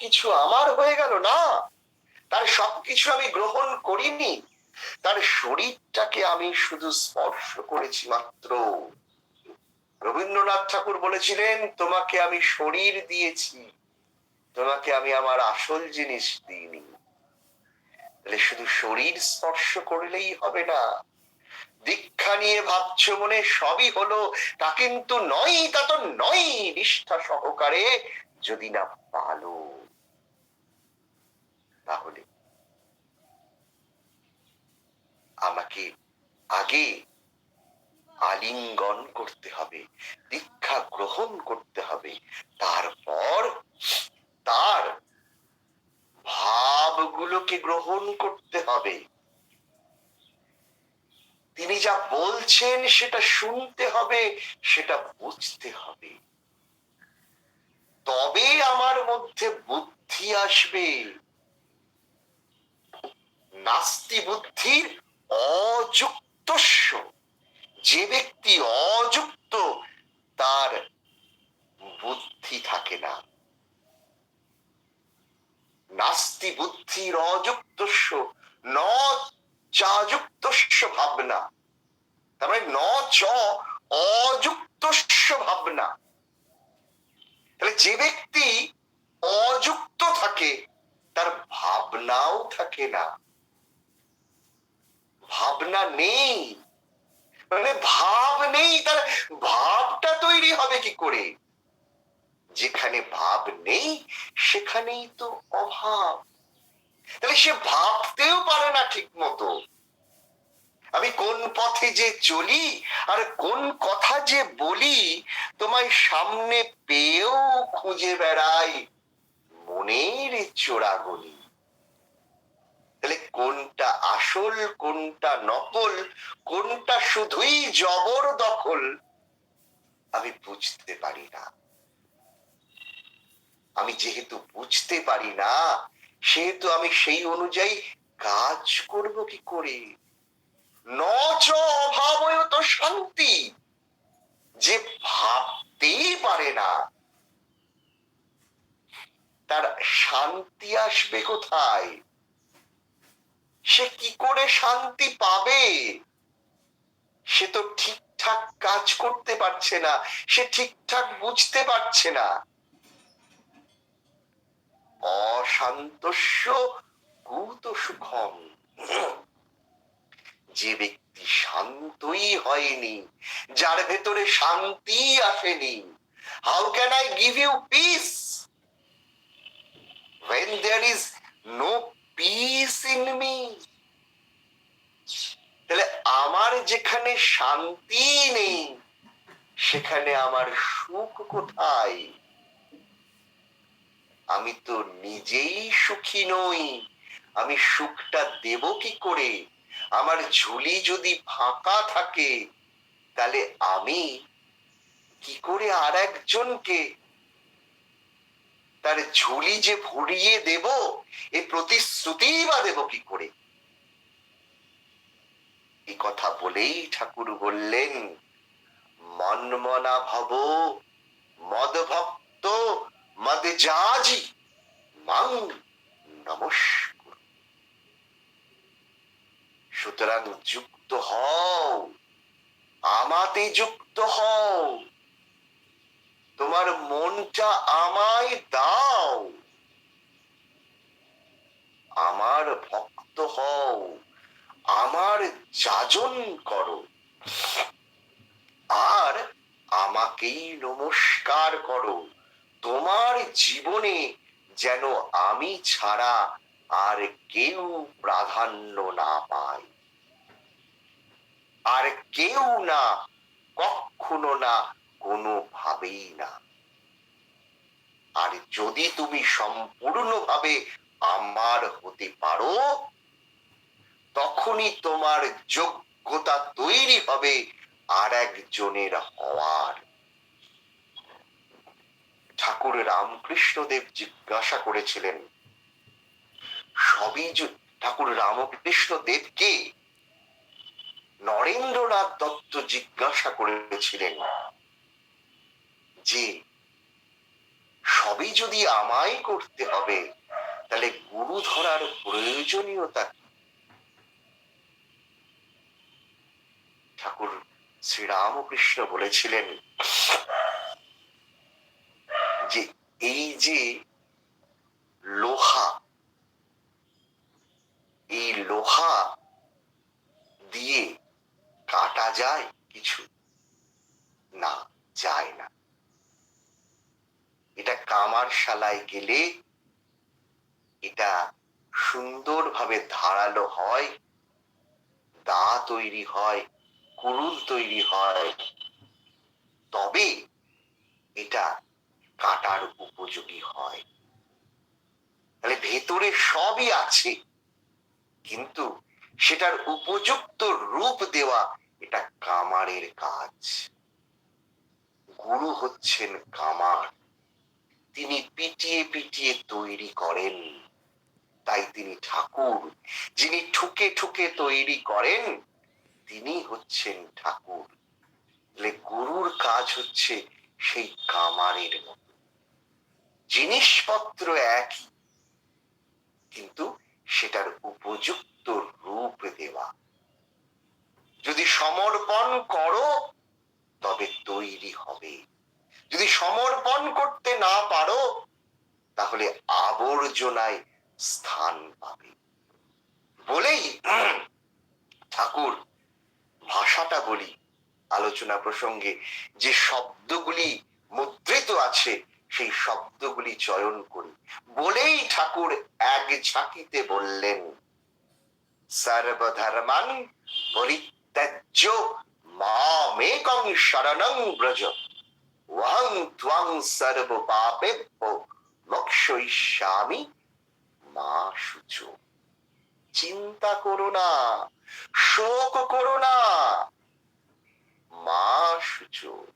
সবকিছু আমার হয়ে গেল না। তার সবকিছু আমি গ্রহণ করিনি। তার শরীরটাকে আমি শুধু স্পর্শ করেছি মাত্র। রবীন্দ্রনাথ ঠাকুর বলেছিলেন, তোমাকে আমি শরীর দিয়েছি। তোমাকে আমি আমার আসল জিনিস দিইনি। তাহলে শুধু শরীর স্পর্শ করলেই হবে না। দীক্ষা নিয়ে ভাবছ মনে, সবই হলো। তা কিন্তু নয় তা তো নয় নিষ্ঠা সহকারে। যদি না পালো তাহলে আমাকে আগে আলিঙ্গন করতে হবে, দীক্ষা গ্রহণ করতে হবে। তারপর তার ভাবগুলোকে গ্রহণ করতে হবে। তিনি যা বলছেন সেটা শুনতে হবে, সেটা বুঝতে হবে। তবে আমার মধ্যে বুদ্ধি আসবে। নাস্তি বুদ্ধির অযুক্তস্য যে ব্যক্তি অযুক্ত, তার বুদ্ধি থাকে না। নাস্তি বুদ্ধির অযুক্তস্য ন চাযুক্তস্য ভাবনা। তার মানে ন চ অযুক্তস্য ভাবনা। তাহলে যে ব্যক্তি অযুক্ত থাকে, তার ভাবনাও থাকে না। ভাবনা নেই। মানে ভাব নেই তার ভাবটা তৈরি হবে কি করে? যেখানে ভাব নেই, সেখানেই তো অভাব। তাহলে সে ভাবতেও পারে না ঠিক মতো আমি কোন পথে যে চলি আর কোন কথা যে বলি, তোমায় সামনে পেয়েও খুঁজে বেড়াই মনের চোরাগলি। কোনটা আসল, কোনটা নকল, কোনটা শুধুই জবর দখল, আমি বুঝতে পারি না। আমি যেহেতু বুঝতে পারি না, সেহেতু আমি সেই অনুযায়ী কাজ করব কি করে? নচ অভাবয় তো শান্তি, যে ভাবতেই পারে না। তার শান্তি আসবে কোথায়? সে কি করে শান্তি পাবে? সে তো ঠিকঠাক কাজ করতে পারছে না, সে ঠিকঠাক বুঝতে পারছে না। অশান্তস্য কুত সুখম। যে ব্যক্তি শান্তই হয়নি, যার ভেতরে শান্তি আসেনি। How can I give you peace when there is no peace in me. তাহলে আমার যেখানে শান্তি নেই, সেখানে আমার সুখ কোথায়? আমি তো নিজেই সুখী নই। আমি সুখটা দেব কি করে? আমার ঝুলি যদি ফাঁকা থাকে, তাহলে আমি কি করে আর একজনকে তার ঝুলি যে ভরিয়ে দেব, এ প্রতিশ্রুতি বা দেব কি করে? এই কথা বলেই ঠাকুর বললেন, মনমনা ভব, মদ ভক্ত, মদ জাজি মাং নমস্কার। সুতরাং যুক্ত হও, আমাতে যুক্ত হও। তোমার মনটা আমায় দাও। আমার ভক্ত হও, আমার যাজন করো। আর আমাকেই নমস্কার করো, তোমার জীবনে যেন আমি ছাড়া আর কেউ প্রাধান্য না পায়। আর কেউ না, কখনো না কোনোভাবেই না। আর যদি তুমি সম্পূর্ণভাবে আমার হতে পারো, তখনই তোমার যোগ্যতা তৈরি হবে আর একজনের হওয়ার। ঠাকুর রামকৃষ্ণদেব জিজ্ঞাসা করেছিলেন, সবই ঠাকুর রামকৃষ্ণ দেবকে নরেন্দ্রনাথ দত্ত জিজ্ঞাসা করেছিলেন যে সবই যদি আমায় করতে হবে, তাহলে গুরু ধরার প্রয়োজনীয়তা? ঠাকুর শ্রীরামকৃষ্ণ বলেছিলেন যে এই যে লোহা, এই লোহা দিয়ে কাটা যায় কিছু না, যায় না এটা কামার শালায় গেলে এটা সুন্দরভাবে ধারালো হয়, দা তৈরি হয়, কুরুল তৈরি হয়। তবে এটা কাটার উপযোগী হয়। তাহলে ভেতরে সবই আছে, কিন্তু সেটার উপযুক্ত রূপ দেওয়া এটা কামারের কাজ। গুরু হচ্ছেন কামার। তিনি পিটিয়ে পিটিয়ে তৈরি করেন। তাই তিনি ঠাকুর। যিনি ঠুকে ঠুকে তৈরি করেন, তিনি হচ্ছেন ঠাকুর। গুরুর কাজ হচ্ছে সেই কামারের মতো। জিনিসপত্র একই, কিন্তু সেটার উপযুক্ত রূপ দেওয়া। যদি সমর্পণ করো, তবে তৈরি হবে। যদি সমর্পণ করতে না পারো, তাহলে আবর্জনায় স্থান পাবে। বলেই ঠাকুর ভাষাটা বলি, আলোচনা প্রসঙ্গে যে শব্দগুলি মুদ্রিত আছে, সেই শব্দগুলি চয়ন করি। বলেই ঠাকুর এক ঝাঁকিতে বললেন সর্বধর্মান পরিত্যাজ্য, মামেকং শরণং ব্রজ। চিন্তা করো না, শোক করো না, মা শুচো।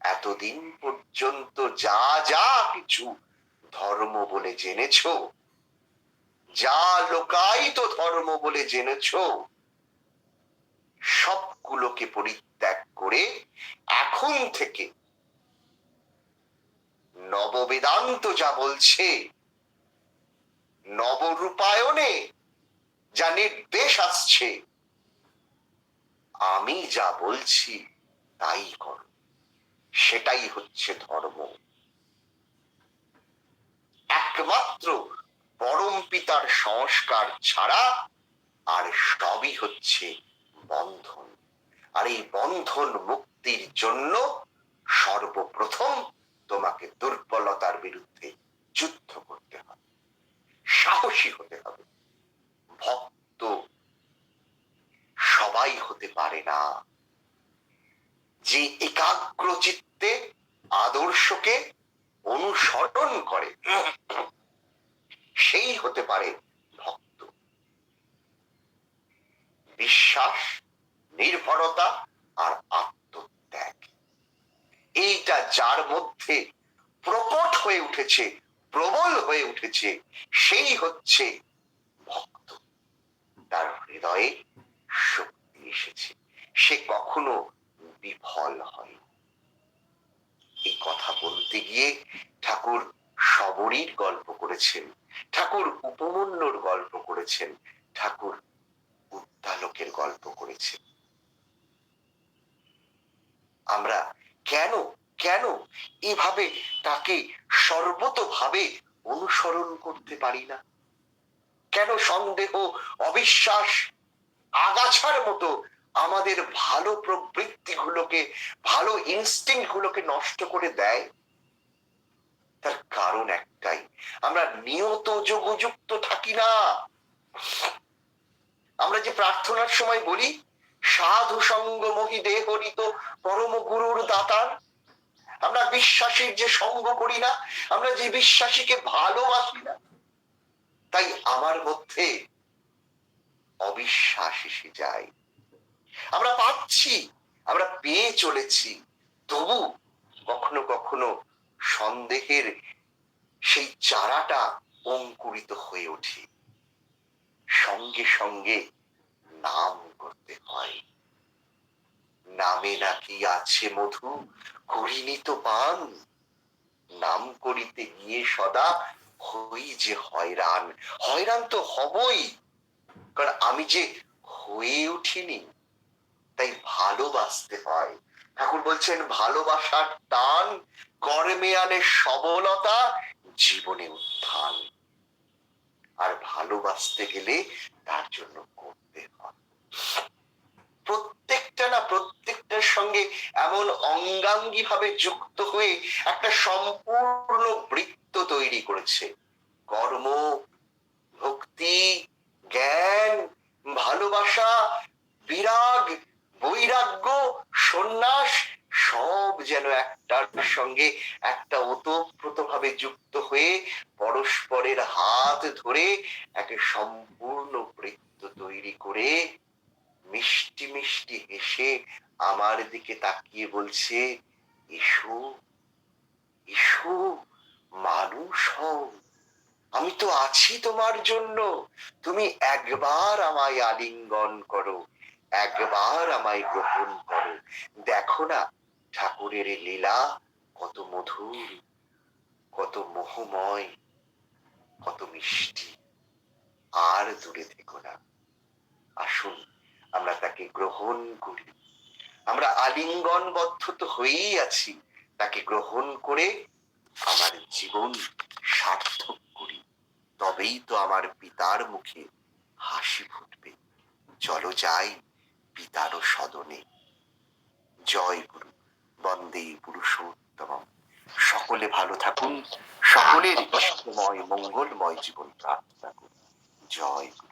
এতদিন পর্যন্ত যা যা কিছু ধর্ম বলে জেনেছো, যা লোকায়িত ধর্ম বলে জেনেছো, সবগুলোকে পরিত্যাগ করে এখন থেকে নববেদান্ত যা বলছে নবরূপায়নে যা নির্দেশ আসছে, আমি যা বলছি তাই করো। সেটাই হচ্ছে ধর্ম। একমাত্র পরম পিতার সংস্কার ছাড়া আর সবই হচ্ছে বন্ধন। আর এই বন্ধন মুক্তির জন্য সর্বপ্রথম তোমাকে দুর্বলতার বিরুদ্ধে যুদ্ধ করতে হবে। সাহসী হতে হবে। ভক্ত সবাই হতে পারে না। যে একাগ্র চিত্তে আদর্শকে অনুসরণ করে, সেই হতে পারে ভক্ত। বিশ্বাস নির্ভরতা আর আত্মত্যাগ। এইটা যার মধ্যে প্রকট হয়ে উঠেছে, প্রবল হয়ে উঠেছে, সেই হচ্ছে ভক্ত। তার হৃদয়ে শক্তি এসেছে। সে কখনো বিফল হয় এই কথা বলতে গিয়ে ঠাকুর সবরীর গল্প করেছেন, ঠাকুর উপমন্যুর গল্প করেছেন, ঠাকুর উদ্দালকের গল্প করেছেন। আমরা কেন কেন এভাবে তাকে সর্বতভাবে অনুসরণ করতে পারি না? কেন সন্দেহ, অবিশ্বাস, আগাছার মতো আমাদের ভালো প্রবৃত্তি গুলোকে ভালো ইনস্টিং গুলোকে নষ্ট করে দেয়? তার কারণ একটাই, আমরা নিয়ত যোগযুক্ত থাকি না। আমরা যে প্রার্থনার সময় বলি সাধু সঙ্গ মহি দেহরিত পরম গুরুর দাতার। আমরা বিশ্বাসীর যে সঙ্গ করি না, আমরা যে বিশ্বাসীকে ভালোবাসি না, তাই আমার মধ্যে অবিশ্বাস এসে যায়। আমরা পাচ্ছি, আমরা পেয়ে চলেছি, তবু কখনো কখনো সন্দেহের সেই চারাটা অঙ্কুরিত হয়ে ওঠে। সঙ্গে সঙ্গে নাম করতে হয়। নামে নাকি আছে মধু? করিনি তো পান। নাম করিতে গিয়ে সদা হই যে হয়রান। হয়রান তো হবই, কারণ আমি যে হয়ে উঠিনি, তাই ভালোবাসতে হয়। ঠাকুর বলছেন, ভালোবাসার টান কর্মে আনে সবলতা, জীবনে উত্থান। আর ভালোবাসতে গেলে তার জন্য হয় প্রত্যেকটা না প্রত্যেকটার সঙ্গে এমন অঙ্গাঙ্গি ভাবে যুক্ত হয়ে একটা সম্পূর্ণ বৃত্ত তৈরি করেছে। কর্ম, ভক্তি, জ্ঞান, ভালোবাসা, বিরাগ, বৈরাগ্য, সন্ন্যাস, সব যেন একটার সঙ্গে একটা ওতপ্রোত ভাবে যুক্ত হয়ে পরস্পরের হাত ধরে এক সম্পূর্ণ বৃত্ত তৈরি করে মিষ্টি মিষ্টি হেসে আমার দিকে তাকিয়ে বলছে, এসো এসো, মানুষ হও। আমি তো আছি তোমার জন্য। তুমি একবার আমায় আলিঙ্গন করো, একবার আমায় গ্রহণ করো। দেখো না, ঠাকুরের লীলা কত মধুর, কত মোহময়, কত মিষ্টি। আর দূরে থেকো না। আসুন, আমরা তাকে গ্রহণ করি। আমরা আলিঙ্গনবদ্ধ তো হয়েই আছি, তাকে গ্রহণ করে আমার জীবন সার্থক করি। তবেই তো আমার পিতার মুখে হাসি ফুটবে। চলো যাই পিতারও সদনে। জয় গুরু, বন্দে পুরুষোত্তম সকলে ভালো থাকুন, সকলের ইষ্টময়, মঙ্গলময় জীবন প্রার্থনা করুন। জয় গুরু।